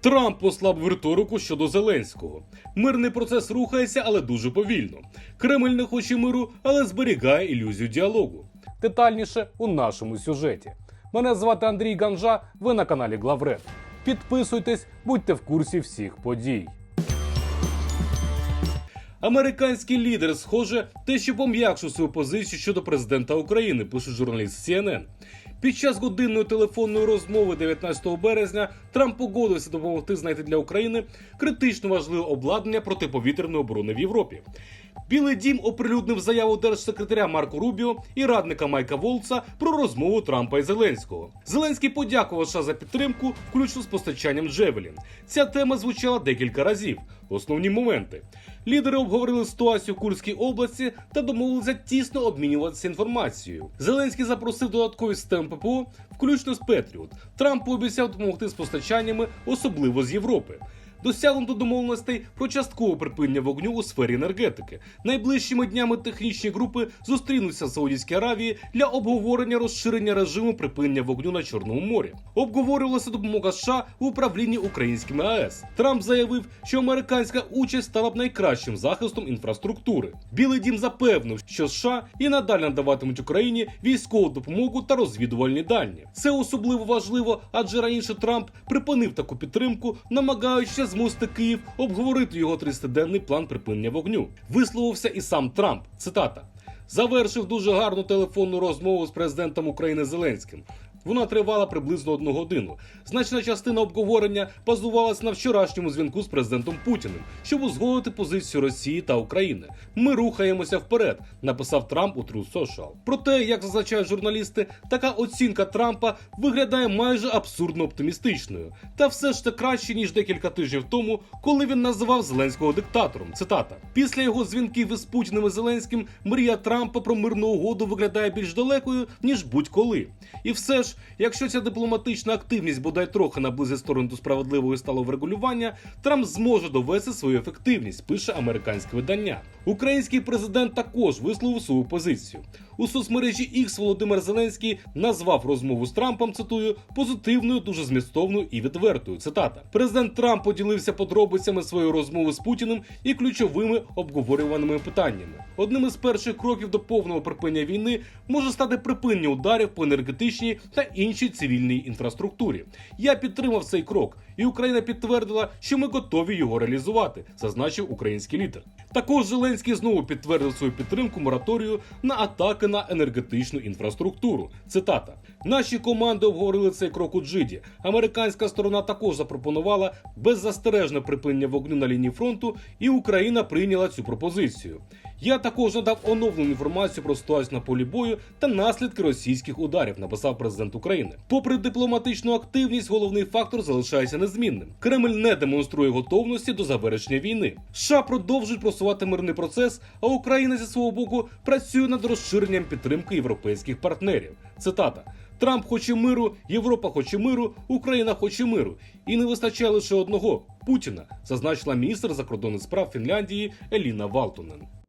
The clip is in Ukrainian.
Трамп послабив риторику щодо Зеленського. Мирний процес рухається, але дуже повільно. Кремль не хоче миру, але зберігає ілюзію діалогу. Детальніше у нашому сюжеті. Мене звати Андрій Ганжа. Ви на каналі Главред. Підписуйтесь, будьте в курсі всіх подій. Американський лідер, схоже, те, що пом'якшив свою позицію щодо президента України, пише журналіст CNN. Під час годинної телефонної розмови 19 березня Трамп погодився допомогти знайти для України критично важливе обладнання протиповітряної оборони в Європі. Білий дім оприлюднив заяву держсекретаря Марко Рубіо і радника Майка Волца про розмову Трампа і Зеленського. Зеленський подякував США за підтримку, включно з постачанням Джевелін. Ця тема звучала декілька разів. Основні моменти. Лідери обговорили ситуацію в Курській області та домовилися тісно обмінюватися інформацією. Зеленський запросив додаткові системи ППО, включно з Петріот. Трамп пообіцяв допомогти з постачаннями, особливо з Європи. Досягнуто домовленостей про часткове припинення вогню у сфері енергетики. Найближчими днями технічні групи зустрінуться в Саудівській Аравії для обговорення розширення режиму припинення вогню на Чорному морі. Обговорювалася допомога США в управлінні українськими АЕС. Трамп заявив, що американська участь стала б найкращим захистом інфраструктури. Білий дім запевнив, що США і надалі надаватимуть Україні військову допомогу та розвідувальні дані. Це особливо важливо, адже раніше Трамп припинив таку підтримку, намагаючись змусити Київ обговорити його 30-денний план припинення вогню. Висловився і сам Трамп. Цитата. Завершив дуже гарну телефонну розмову з президентом України Зеленським. Вона тривала приблизно одну годину. Значна частина обговорення базувалася на вчорашньому дзвінку з президентом Путіним, щоб узгодити позицію Росії та України. Ми рухаємося вперед, написав Трамп у True Social. Проте, як зазначають журналісти, така оцінка Трампа виглядає майже абсурдно оптимістичною. Та все ж це краще ніж декілька тижнів тому, коли він називав Зеленського диктатором. Цитата: після його дзвінків із Путіним і Зеленським мрія Трампа про мирну угоду виглядає більш далекою ніж будь-коли. І все ж, якщо ця дипломатична активність бодай трохи наблизить сторону до справедливого і сталого врегулювання, Трамп зможе довести свою ефективність, пише американське видання. Український президент також висловив свою позицію. У соцмережі X Володимир Зеленський назвав розмову з Трампом, цитую, позитивною, дуже змістовною і відвертою. Цитата: Президент Трамп поділився подробицями своєї розмови з Путіним і ключовими обговорюваними питаннями. Одним із перших кроків до повного припинення війни може стати припинення ударів по енергетичній та іншій цивільній інфраструктурі. Я підтримав цей крок, і Україна підтвердила, що ми готові його реалізувати, зазначив український лідер. Також Зеленський знову підтвердив свою підтримку мораторію на атаки на енергетичну інфраструктуру. Цитата: наші команди обговорили цей крок у Джиді. Американська сторона також запропонувала беззастережне припинення вогню на лінії фронту, і Україна прийняла цю пропозицію. Я також надав оновлену інформацію про ситуацію на полі бою та наслідки російських ударів, написав президент України. Попри дипломатичну активність, головний фактор залишається незмінним. Кремль не демонструє готовності до завершення війни. США продовжують просувати мирний процес, а Україна зі свого боку працює над розширенням підтримки європейських партнерів. Цитата. Трамп хоче миру, Європа хоче миру, Україна хоче миру. І не вистачає лише одного Путіна, зазначила міністр закордонних справ Фінляндії Еліна Валтонен.